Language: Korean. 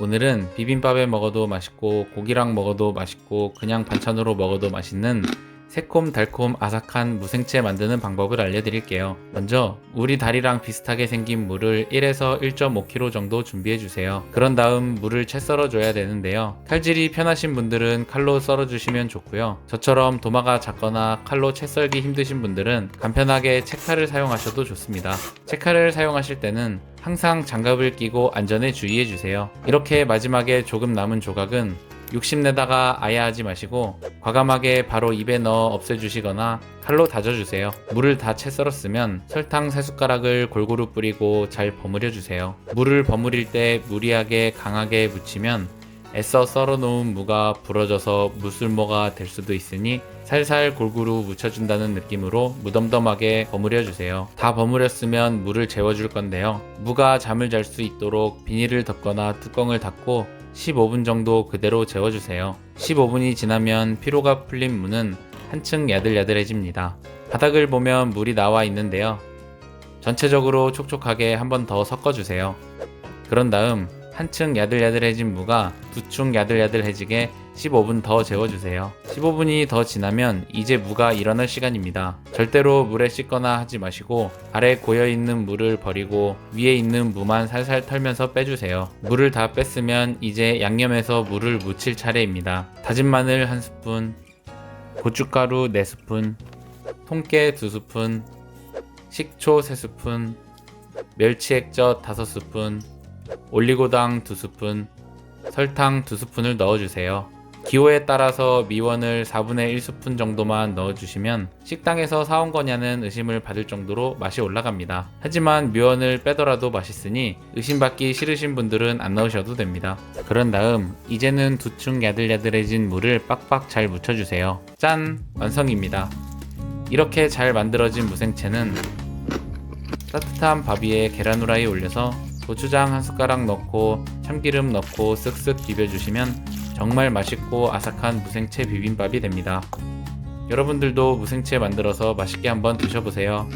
오늘은 비빔밥에 먹어도 맛있고 고기랑 먹어도 맛있고 그냥 반찬으로 먹어도 맛있는 새콤달콤 아삭한 무생채 만드는 방법을 알려드릴게요. 먼저 우리 다리랑 비슷하게 생긴 물을 1에서 1.5kg 정도 준비해 주세요. 그런 다음 물을 채 썰어 줘야 되는데요. 칼질이 편하신 분들은 칼로 썰어 주시면 좋고요. 저처럼 도마가 작거나 칼로 채 썰기 힘드신 분들은 간편하게 채칼을 사용하셔도 좋습니다. 채칼을 사용하실 때는 항상 장갑을 끼고 안전에 주의해 주세요. 이렇게 마지막에 조금 남은 조각은 욕심내다가 아예 하지 마시고 과감하게 바로 입에 넣어 없애주시거나 칼로 다져주세요. 물을 다 채 썰었으면 설탕 3숟가락을 골고루 뿌리고 잘 버무려 주세요. 물을 버무릴 때 무리하게 강하게 묻히면 애써 썰어놓은 무가 부러져서 무술모가 될 수도 있으니 살살 골고루 묻혀준다는 느낌으로 무덤덤하게 버무려 주세요. 다 버무렸으면 물을 재워줄 건데요. 무가 잠을 잘 수 있도록 비닐을 덮거나 뚜껑을 닫고 15분 정도 그대로 재워주세요. 15분이 지나면 피로가 풀린 무는 한층 야들야들해집니다. 바닥을 보면 물이 나와 있는데요. 전체적으로 촉촉하게 한 번 더 섞어주세요. 그런 다음 한층 야들야들해진 무가 두층 야들야들해지게 15분 더 재워주세요. 15분이 더 지나면 이제 무가 일어날 시간입니다. 절대로 물에 씻거나 하지 마시고 아래 고여있는 물을 버리고 위에 있는 무만 살살 털면서 빼주세요. 물을 다 뺐으면 이제 양념해서 물을 묻힐 차례입니다. 다진 마늘 1스푼, 고춧가루 4스푼, 통깨 2스푼, 식초 3스푼, 멸치액젓 5스푼, 올리고당 2스푼, 설탕 2스푼을 넣어주세요. 기호에 따라서 미원을 4분의 1스푼 정도만 넣어주시면 식당에서 사온 거냐는 의심을 받을 정도로 맛이 올라갑니다. 하지만 미원을 빼더라도 맛있으니 의심받기 싫으신 분들은 안 넣으셔도 됩니다. 그런 다음 이제는 두층 야들야들해진 물을 빡빡 잘 묻혀주세요. 짠! 완성입니다. 이렇게 잘 만들어진 무생채는 따뜻한 밥 위에 계란 후라이 올려서 고추장 한 숟가락 넣고 참기름 넣고 쓱쓱 비벼주시면 정말 맛있고 아삭한 무생채 비빔밥이 됩니다. 여러분들도 무생채 만들어서 맛있게 한번 드셔보세요.